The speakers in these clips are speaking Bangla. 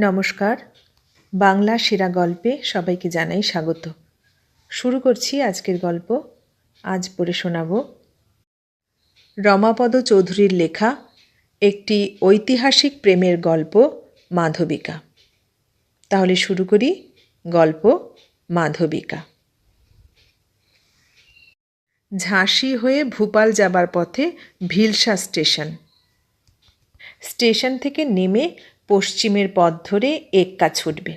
নমস্কার। বাংলা সেরা গল্পে সবাইকে জানাই স্বাগত। শুরু করছি আজকের গল্প। আজ পড়ে শোনাব রমাপদ চৌধুরীর লেখা একটি ঐতিহাসিক প্রেমের গল্প, মাধবিকা। তাহলে শুরু করি গল্প, মাধবিকা। ঝাঁসি হয়ে ভূপাল যাবার পথে ভিলসা স্টেশন। স্টেশন থেকে নেমে পশ্চিমের পথ ধরে এক্কা ছুটবে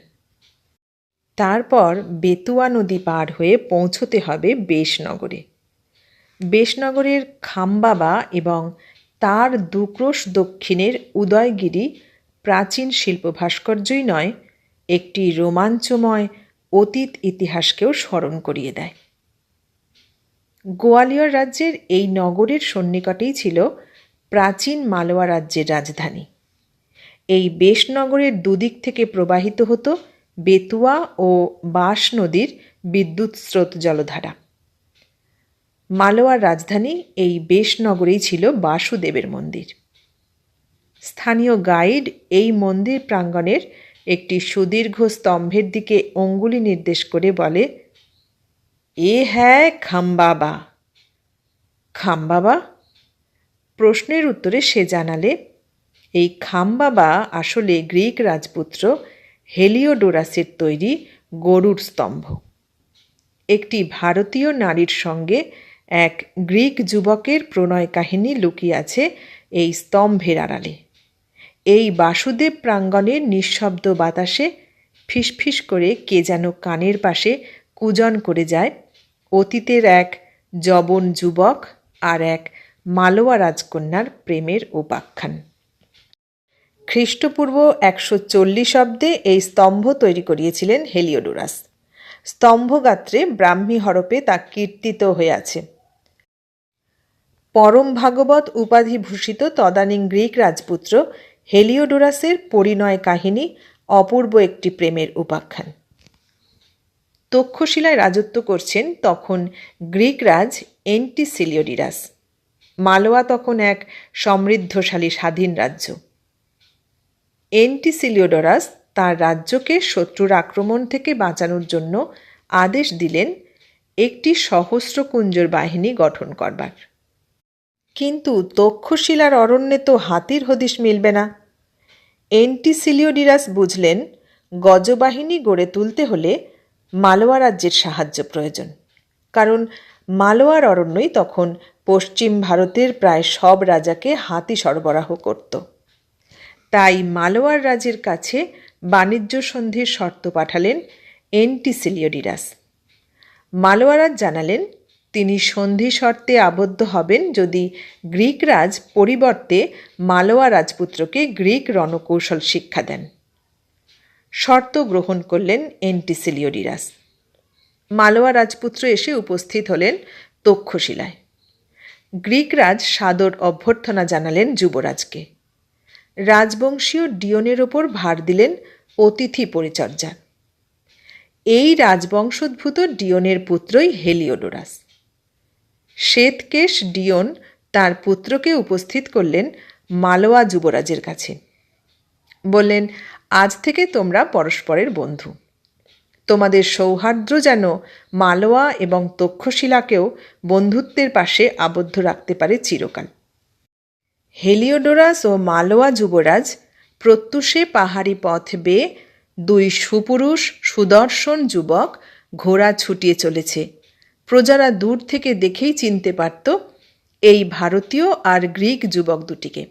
তারপর বেতুয়া নদী পার হয়ে পৌঁছতে হবে বেশনগরে। বেশনগরের খামবাবা এবং তার দুক্রোশ দক্ষিণের উদয়গিরি প্রাচীন শিল্প ভাস্কর্যই নয়, একটি রোমাঞ্চময় অতীত ইতিহাসকেও স্মরণ করিয়ে দেয়। গোয়ালিয়র রাজ্যের এই নগরের সন্নিকটেই ছিল প্রাচীন মালোয়া রাজ্যের রাজধানী। এই বেশনগরের দুদিক থেকে প্রবাহিত হতো বেতুয়া ও বাঁশ নদীর বিদ্যুৎ স্রোত জলধারা। মালোয়ার রাজধানী এই বেশনগরেই ছিল বাসুদেবের মন্দির। স্থানীয় গাইড এই মন্দির প্রাঙ্গণের একটি সুদীর্ঘ স্তম্ভের দিকে অঙ্গুলি নির্দেশ করে বলে, এ হ্যাঁ খাম্বাবা। খাম্বাবা? প্রশ্নের উত্তরে সে জানালে এই খাম্বাবা আসলে গ্রিক রাজপুত্র হেলিওডোরাসের তৈরি গরুর স্তম্ভ। একটি ভারতীয় নারীর সঙ্গে এক গ্রিক যুবকের প্রণয় কাহিনী লুকিয়ে আছে এই স্তম্ভের আড়ালে। এই বাসুদেব প্রাঙ্গণের নিঃশব্দ বাতাসে ফিসফিস করে কে যেন কানের পাশে কুজন করে যায়। অতীতের এক জবন যুবক আর এক মালোয়া রাজকন্যার প্রেমের উপাখ্যান। খ্রিস্টপূর্ব একশো চল্লিশ অব্দে এই স্তম্ভ তৈরি করিয়েছিলেন হেলিওডোরাস। স্তম্ভগাত্রে ব্রাহ্মী হরপে তা কীর্তিত হয়ে আছে। পরম ভাগবত উপাধিভূষিত তদানীং গ্রিক রাজপুত্র হেলিওডোরাসের পরিণয় কাহিনী অপূর্ব একটি প্রেমের উপাখ্যান। তক্ষশিলায় রাজত্ব করছেন তখন গ্রিক রাজ এন্টিসিলিওডিরাস। মালোয়া তখন এক সমৃদ্ধশালী স্বাধীন রাজ্য। এন্টিসিলিওডরাস তার রাজ্যকে শত্রুর আক্রমণ থেকে বাঁচানোর জন্য আদেশ দিলেন একটি সহস্র কুঞ্জর বাহিনী গঠন করবার। কিন্তু তক্ষশিলার অরণ্যে তো হাতির হদিশ মিলবে না। এন্টিসিলিওডিরাস বুঝলেন, গজবাহিনী গড়ে তুলতে হলে মালোয়া রাজ্যের সাহায্য প্রয়োজন। কারণ মালোয়ার অরণ্যই তখন পশ্চিম ভারতের প্রায় সব রাজাকে হাতি সরবরাহ করত। তাই মালোয়ার রাজের কাছে বাণিজ্য সন্ধির শর্ত পাঠালেন এন্টিসিলিওডিরাস মালোয়ারাজ জানালেন, তিনি সন্ধি শর্তে আবদ্ধ হবেন যদি গ্রিক রাজ পরিবর্তে মালোয়া রাজপুত্রকে গ্রিক রণকৌশল শিক্ষা দেন। শর্ত গ্রহণ করলেন এন্টিসিলিওডিরাস মালোয়া রাজপুত্র এসে উপস্থিত হলেন তক্ষশিলায়। গ্রিকরাজ সাদর অভ্যর্থনা জানালেন যুবরাজকে। রাজবংশীয় ডিওনের ওপর ভার দিলেন অতিথি পরিচর্যা। এই রাজবংশোদ্ভূত ডিওনের পুত্রই হেলিওডোরাস। শ্বেতকেশ ডিওন তার পুত্রকে উপস্থিত করলেন মালোয়া যুবরাজের কাছে। বললেন, আজ থেকে তোমরা পরস্পরের বন্ধু। তোমাদের সৌহার্দ্য যেন মালোয়া এবং তক্ষশিলাকেও বন্ধুত্বের পাশে আবদ্ধ রাখতে পারে চিরকাল। হেলিওডোরাস ও মালোয়া যুবরাজ প্রত্যুষে পাহাড়ি পথ বেয়ে দুই সুপুরুষ সুদর্শন যুবক ঘোড়া ছুটিয়ে চলেছে। প্রজারা দূর থেকে দেখেই চিনতে পারত এই ভারতীয় আর গ্রিক যুবক দুটিকে।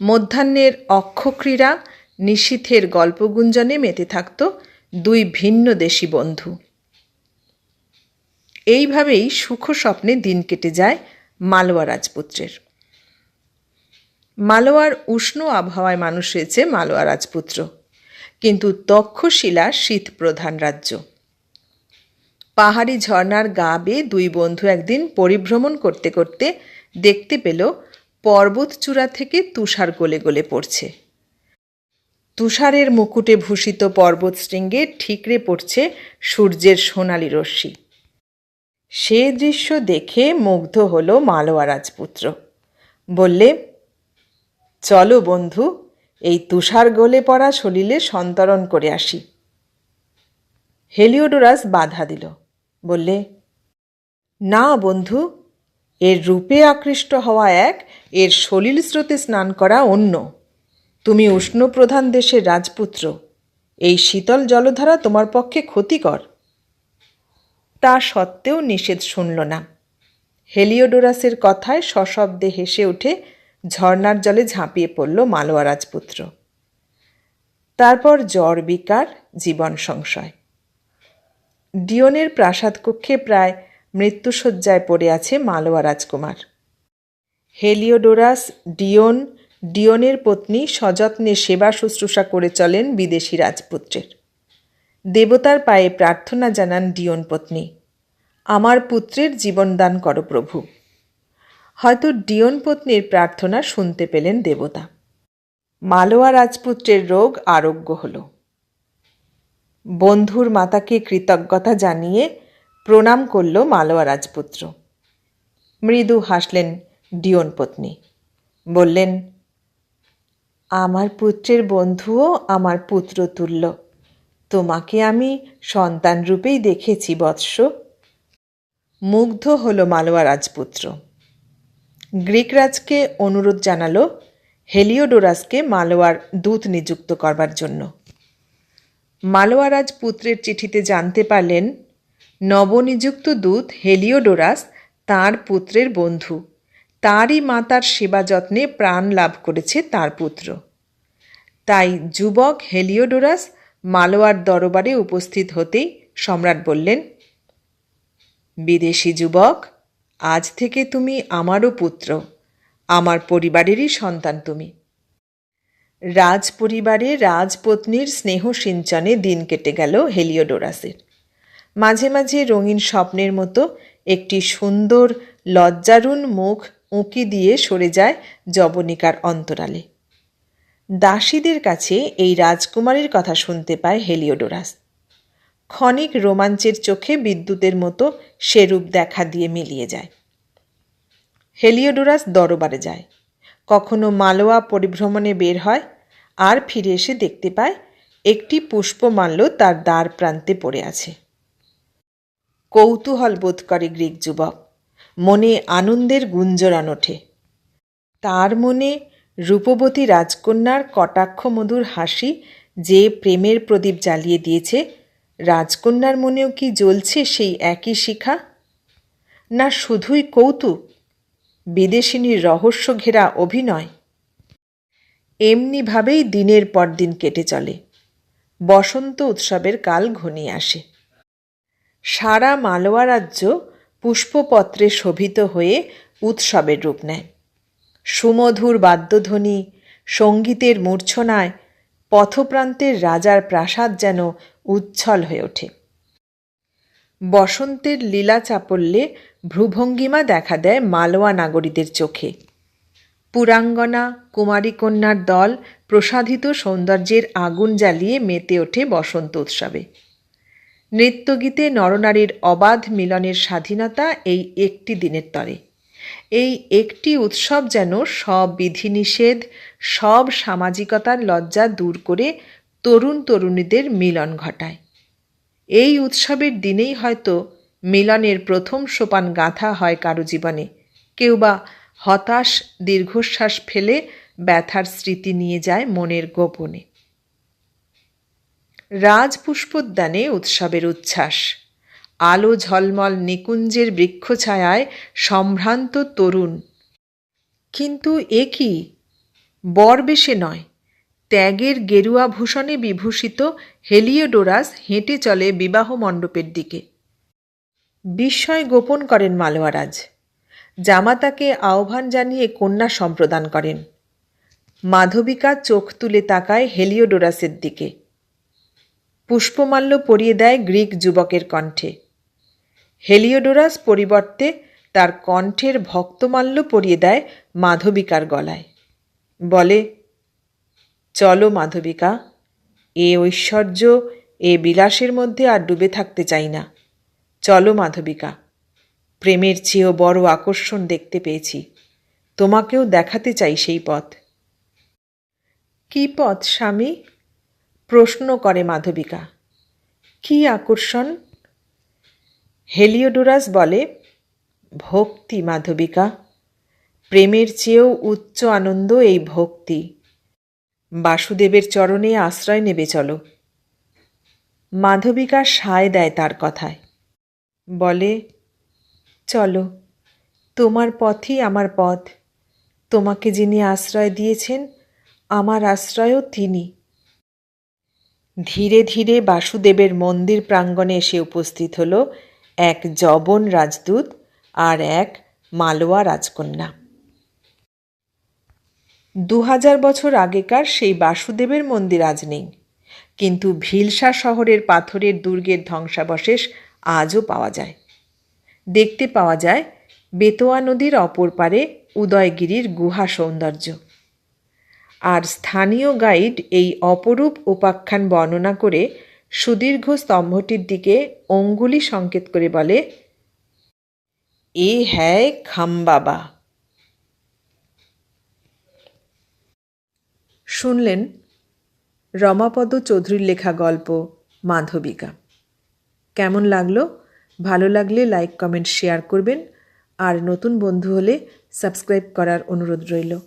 মধ্যাহ্নের অক্ষক্রীড়া নিশীথের গল্পগুঞ্জনে মেতে থাকত দুই ভিন্ন দেশি বন্ধু। এইভাবেই সুখ স্বপ্নে দিন কেটে যায় মালোয়া রাজপুত্রের। মালোয়ার উষ্ণ আবহাওয়ায় মানুষ হয়েছে মালোয়া রাজপুত্র। কিন্তু তক্ষশিলা শীত প্রধান রাজ্য। পাহাড়ি ঝর্নার গা বেয়ে দুই বন্ধু একদিন পরিভ্রমণ করতে করতে দেখতে পেল পর্বতচূড়া থেকে তুষার গলে গলে পড়ছে। তুষারের মুকুটে ভূষিত পর্বতশৃঙ্গে ঠিকরে পড়ছে সূর্যের সোনালি রশ্মি। সে দৃশ্য দেখে মুগ্ধ হল মালোয়া রাজপুত্র। বললে চলো বন্ধু, এই তুষার গলে পড়া সলিলে সন্তরণ করে আসি। হেলিওডোরাস বাধা দিল, বললে, না বন্ধু, এর রূপে আকৃষ্ট হওয়া এক, এর সলিল স্রোতে স্নান করা অন্য। তুমি উষ্ণ প্রধান দেশের রাজপুত্র, এই শীতল জলধারা তোমার পক্ষে ক্ষতিকর। তা সত্ত্বেও নিষেধ শুনল না। হেলিওডোরাসের কথায় সশব্দে হেসে উঠে ঝর্নার জলে ঝাঁপিয়ে পড়ল মালোয়া রাজপুত্র। তারপর জ্বর, বিকার, জীবন সংশয়। ডিওনের প্রাসাদ কক্ষে প্রায় মৃত্যুসজ্জায় পড়ে আছে মালোয়া রাজকুমার। হেলিওডোরাস, ডিওন, ডিওনের পত্নী সযত্নে সেবা শুশ্রূষা করে চলেন বিদেশি রাজপুত্রের। দেবতার পায়ে প্রার্থনা জানান ডিওন পত্নী, আমার পুত্রের জীবনদান করো প্রভু। হয়তো ডিওন পত্নীর প্রার্থনা শুনতে পেলেন দেবতা। মালোয়া রাজপুত্রের রোগ আরোগ্য হল। বন্ধুর মাতাকে কৃতজ্ঞতা জানিয়ে প্রণাম করল মালোয়া রাজপুত্র। মৃদু হাসলেন ডিওন পত্নী। বললেন, আমার পুত্রের বন্ধুও আমার পুত্র তুল্য। তোমাকে আমি সন্তান রূপেই দেখেছি বৎস। মুগ্ধ হল মালোয়া রাজপুত্র। গ্রিকরাজকে অনুরোধ জানালো হেলিওডোরাসকে মালোয়ার দূত নিযুক্ত করবার জন্য। মালোয়া রাজপুত্রের চিঠিতে জানতে পারলেন, নবনিযুক্ত দূত হেলিওডোরাস তার পুত্রের বন্ধু। তারই মাতার সেবা যত্নে প্রাণ লাভ করেছে তার পুত্র। তাই যুবক হেলিওডোরাস মালোয়ার দরবারে উপস্থিত হতেই সম্রাট বললেন, বিদেশি যুবক আজ থেকে তুমি আমারও পুত্র, আমার পরিবারেরই সন্তান তুমি। রাজ পরিবারে রাজপত্নীর স্নেহ সিঞ্চনে দিন কেটে গেল হেলিওডোরাসের। মাঝে মাঝে রঙিন স্বপ্নের মতো একটি সুন্দর, লজ্জারুণ মুখ উঁকি দিয়ে সরে যায় জবনিকার অন্তরালে। দাসীদের কাছে এই রাজকুমারীর কথা শুনতে পায় হেলিওডোরাস। ক্ষণিক রোমাঞ্চের চোখে বিদ্যুতের মতো সেরূপ দেখা দিয়ে মিলিয়ে যায়। হেলিওডোরাস দরবারে যায়। কখনো মালোয়া পরিভ্রমণে বের হয়, আর ফিরে এসে দেখতে পায়, একটি পুষ্পমাল্য তার দ্বার প্রান্তে পড়ে আছে। কৌতূহল বোধ করে গ্রিক যুবক। মনে আনন্দের গুঞ্জরান ওঠে। তার মনে রূপবতী রাজকন্যার কটাক্ষ মধুর হাসি যে প্রেমের প্রদীপ জ্বালিয়ে দিয়েছে রাজকন্যার মনেও কি জ্বলছে সেই একই শিখা? না শুধুই কৌতুক, বিদেশিনীর রহস্য ঘেরা অভিনয়। এমনিভাবেই দিনের পর দিন কেটে চলে, বসন্ত উৎসবের কাল ঘনিয়ে আসে। সারা মালোয়া রাজ্য পুষ্পপত্রে শোভিত হয়ে উৎসবের রূপ নেয়। সুমধুর বাদ্যধ্বনি, সঙ্গীতের মূর্ছনায় পথপ্রান্তের রাজার প্রাসাদ যেন উচ্ছল হয়ে ওঠে। বসন্তের লীলা চাপল্যে ভ্রুভঙ্গিমা দেখা দেয় মালোয়া নাগরীদের চোখে। পুরাঙ্গনা, কুমারী কন্যার দল প্রসাধিত সৌন্দর্যের আগুন জ্বালিয়ে মেতে ওঠে বসন্ত উৎসবে। নৃত্যগীতে নরনারীর অবাধ মিলনের স্বাধীনতা এই একটি দিনের তরে। এই একটি উৎসব যেন সব বিধিনিষেধ সব সামাজিকতার লজ্জা দূর করে তরুণ তরুণীদের মিলন ঘটায়। এই উৎসবের দিনেই হয়তো মিলনের প্রথম সোপান গাঁথা হয় কারও জীবনে। কেউ বা হতাশ, দীর্ঘশ্বাস ফেলে ব্যথার স্মৃতি নিয়ে যায় মনের গোপনে। রাজপুষ্পোদ্যানে উৎসবের উচ্ছ্বাস। আলো ঝলমল নিকুঞ্জের বৃক্ষছায়ায় সম্ভ্রান্ত তরুণ। কিন্তু এ কি? বরবেশে নয়। ত্যাগের গেরুয়া ভূষণে বিভূষিত হেলিওডোরাস হেঁটে চলে বিবাহ মণ্ডপের দিকে। বিস্ময় গোপন করেন মালোয়ারাজ। জামাতাকে আহ্বান জানিয়ে কন্যা সম্প্রদান করেন। মাধবিকা চোখ তুলে তাকায় হেলিওডোরাসের দিকে। পুষ্পমাল্য পরিয়ে দেয় গ্রিক যুবকের কণ্ঠে। হেলিওডোরাস পরিবর্তে তার কণ্ঠের ভক্তমাল্য পরিয়ে দেয় মাধবিকার গলায়। বলে চলো, মাধবিকা। এ ঐশ্বর্য, এ বিলাসের মধ্যে আর ডুবে থাকতে চাই না। চলো, মাধবিকা। প্রেমের চেয়েও বড় আকর্ষণ দেখতে পেয়েছি। তোমাকেও দেখাতে চাই সেই পথ। কি পথ, স্বামী? প্রশ্ন করে মাধবিকা। কি আকর্ষণ? হেলিওডোরাস বলে, ভক্তি, মাধবিকা। প্রেমের চেয়েও উচ্চ আনন্দ এই ভক্তি। বাসুদেবের চরণে আশ্রয় নেবে চলো। মাধবিকা সায় দেয় তার কথায়। বলে, চলো, তোমার পথই আমার পথ। তোমাকে যিনি আশ্রয় দিয়েছেন, আমার আশ্রয়ও তিনি। ধীরে ধীরে বাসুদেবের মন্দির প্রাঙ্গণে এসে উপস্থিত হল এক জবন রাজদূত আর এক মালোয়া রাজকন্যা। দু হাজার বছর আগেকার সেই বাসুদেবের মন্দির আজ নেই। কিন্তু ভিলসা শহরের পাথরের দুর্গের ধ্বংসাবশেষ আজও পাওয়া যায়। দেখতে পাওয়া যায় বেতোয়া নদীর অপর পারে উদয়গিরির গুহা সৌন্দর্য। আর স্থানীয় গাইড এই অপরূপ উপাখ্যান বর্ণনা করে সুদীর্ঘ স্তম্ভটির দিকে অঙ্গুলি সংকেত করে বলে, এ হ্যায় খামবাবা শুনলেন রমাপদ চৌধুরীর লেখা গল্প মাধবিকা। কেমন লাগল? ভালো লাগলে লাইক, কমেন্ট, শেয়ার করবেন। আর নতুন বন্ধু হলে সাবস্ক্রাইব করার অনুরোধ রইল।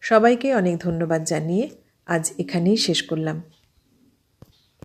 সবাইকে অনেক ধন্যবাদ জানিয়ে আজ এখানেই শেষ করলাম।